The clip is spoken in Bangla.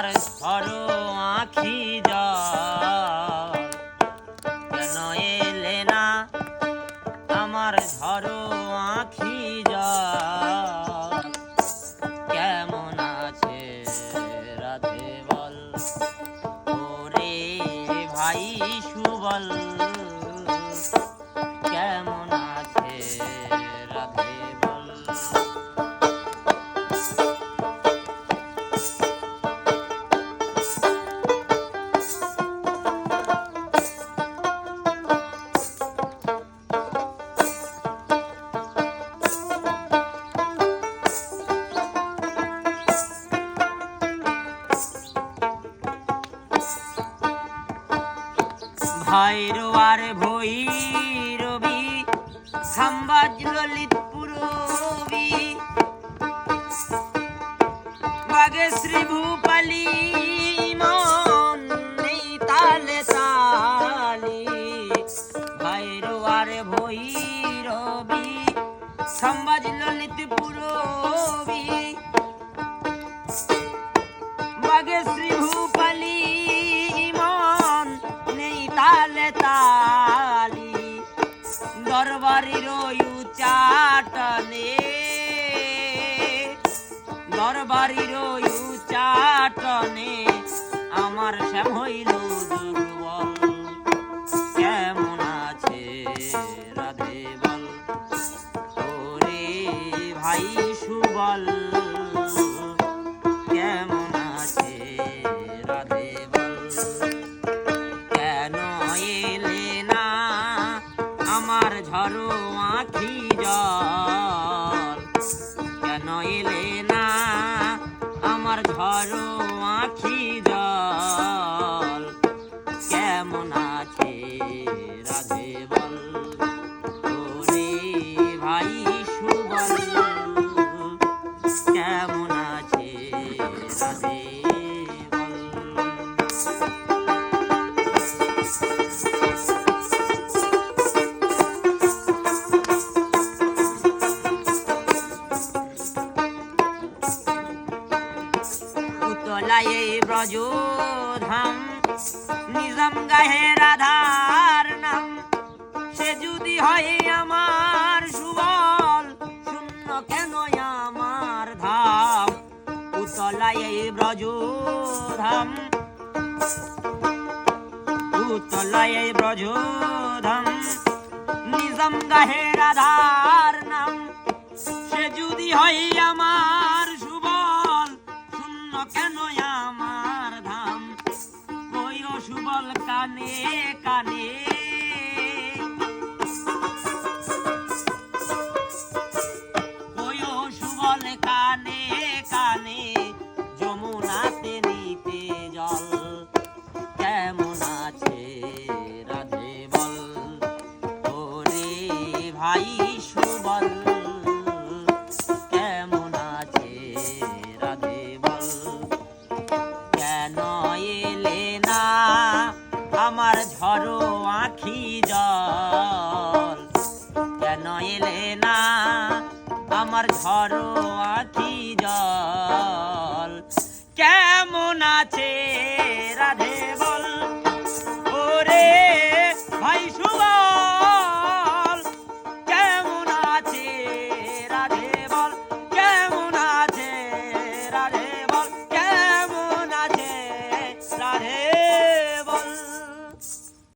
আমার সরো আখি কেন এলে না, আমার ঝরো আখি কেমন আছে রাধে বল? ওরে ভাই সুবল। ভাইরোয়ার ভৈরবী সাম্বাজ ললিত পুরবী। বাগে শ্রী ভূপালী ভৈরবী সাম্বাজ ললিত পুরবী। উচাটনে আমার শ্যাম হইল দুর্বল। কেমন আছে রাধে বল? ওরে ভাই সুবল, কেমন আছে রাধে বল? কেন এলে না আমার ঝরো আখি জল? কেন এলে না আমার ঘর আখি। উতলায় ব্রজ ধাম নিজাম গাহে রাধার নাম। সে যদি হয় আমার সুবল, শূন্য কেন আমার ধাম? উতলায় ব্রজ ধাম উতলায় ব্রজ ধাম নিজাম গাহে রাধার নাম। সে যদি হয় সুবল কানে কানে। আমার ঝরো আঁখি জল। কেন এলে না আমার ঝরো আঁখি জল? কেমন আছে